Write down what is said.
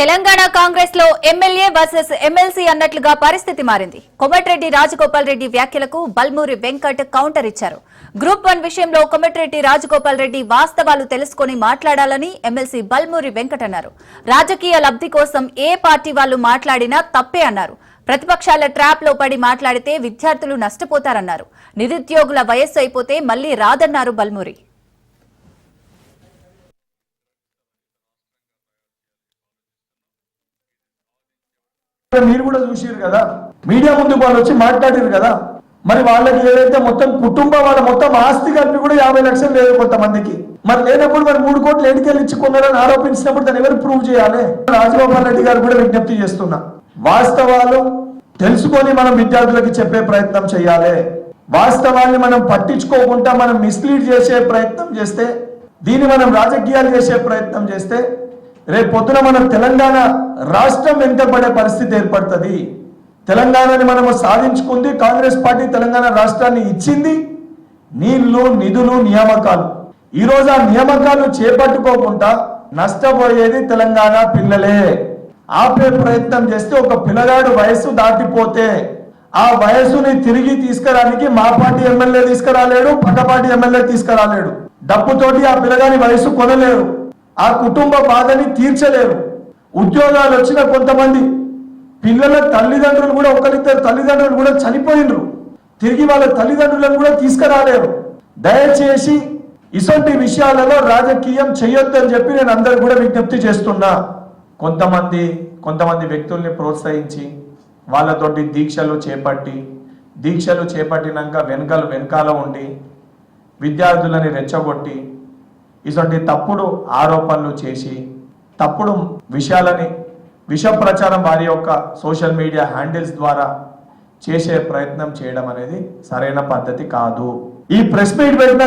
తెలంగాణ కాంగ్రెస్లో MLA versus MLC అన్నట్లుగా పరిస్థితి మారింది. కొమటిరెడ్డి రాజగోపాల్ రెడ్డి వ్యాఖ్యలకు బల్మూరి వెంకట్ కౌంటర్ ఇచ్చారు. గ్రూప్ వన్ విషయంలో కొమటిరెడ్డి రాజగోపాల్ రెడ్డి వాస్తవాలు తెలుసుకొని మాట్లాడాలని ఎమ్మెల్సీ బల్మూరి వెంకట్ అన్నారు. రాజకీయ లబ్ధి కోసం ఏ పార్టీ వాళ్ళు మాట్లాడినా తప్పే అన్నారు. ప్రతిపక్షాల ట్రాప్లో పడి మాట్లాడితే విద్యార్థులు నష్టపోతారన్నారు. నిరుద్యోగుల వయస్సు అయిపోతే మళ్ళీ రాదన్నారు బల్మూరి. మీరు కూడా చూసిరు కదా? మీడియా ముందుకు వాళ్ళు వచ్చి మాట్లాడారు కదా? మరి వాళ్ళకి ఏదైతే మొత్తం కుటుంబం వాళ్ళ మొత్తం ఆస్తి కలిపి కూడా యాభై లక్షలు లేదు కొంతమందికి. మరి లేనప్పుడు మరి మూడు కోట్లు ఎడికెళ్ళి ఇచ్చుకున్నారని ఆరోపించినప్పుడు దాన్ని ఎవరు ప్రూవ్ చేయాలి? రాజగోపాల్ రెడ్డి గారు కూడా విజ్ఞప్తి చేస్తున్నా. వాస్తవాలు తెలుసుకొని మనం విద్యార్థులకి చెప్పే ప్రయత్నం చేయాలి. వాస్తవాన్ని మనం పట్టించుకోకుండా మనం మిస్లీడ్ చేసే ప్రయత్నం చేస్తే దీన్ని మనం రాజకీయాలు చేసే ప్రయత్నం చేస్తే రేపు పొద్దున మనం తెలంగాణ రాష్ట్రం వెంటబడే పరిస్థితి ఏర్పడుతుంది. తెలంగాణని మనము సాధించుకుంది కాంగ్రెస్ పార్టీ తెలంగాణ రాష్ట్రాన్ని ఇచ్చింది. నీళ్ళు నిధులు నియామకాలు. ఈ రోజు ఆ నియామకాలు చేపట్టుకోకుండా నష్టపోయేది తెలంగాణ పిల్లలే. ఆపే ప్రయత్నం చేస్తే ఒక పిల్లగాడు వయస్సు దాటిపోతే ఆ వయసుని తిరిగి తీసుకురానికి మా పార్టీ ఎమ్మెల్యే తీసుకురాలేడు పక్క పార్టీ ఎమ్మెల్యే తీసుకురాలేడు. డబ్బుతోటి ఆ పిల్లగాని వయసు కొనలేరు. ఆ కుటుంబ బాధని తీర్చలేరు ఉద్యోగాలు వచ్చిన కొంతమంది పిల్లల తల్లిదండ్రులు కూడా ఒకరిద్దరు తల్లిదండ్రులు కూడా చనిపోయినరు. తిరిగి వాళ్ళ తల్లిదండ్రులను కూడా తీసుకురాలేరు దయచేసి ఇటువంటి విషయాలలో రాజకీయం చేయొద్దు అని చెప్పి నేను అందరు కూడా విజ్ఞప్తి చేస్తున్నా. కొంతమంది కొంతమంది వ్యక్తుల్ని ప్రోత్సహించి వాళ్ళతోటి దీక్షలు చేపట్టి దీక్షలు చేపట్టినాక వెనకాల వెనకాల ఉండి విద్యార్థులని రెచ్చగొట్టి ఇటువంటి తప్పుడు ఆరోపణలు చేసి తప్పుడు విషయాలని విష ప్రచారం వారి యొక్క సోషల్ మీడియా హ్యాండిల్స్ ద్వారా చేసే ప్రయత్నం చేయడం అనేది సరైన పద్ధతి కాదు. ఈ ప్రెస్ మీట్ పెట్టిన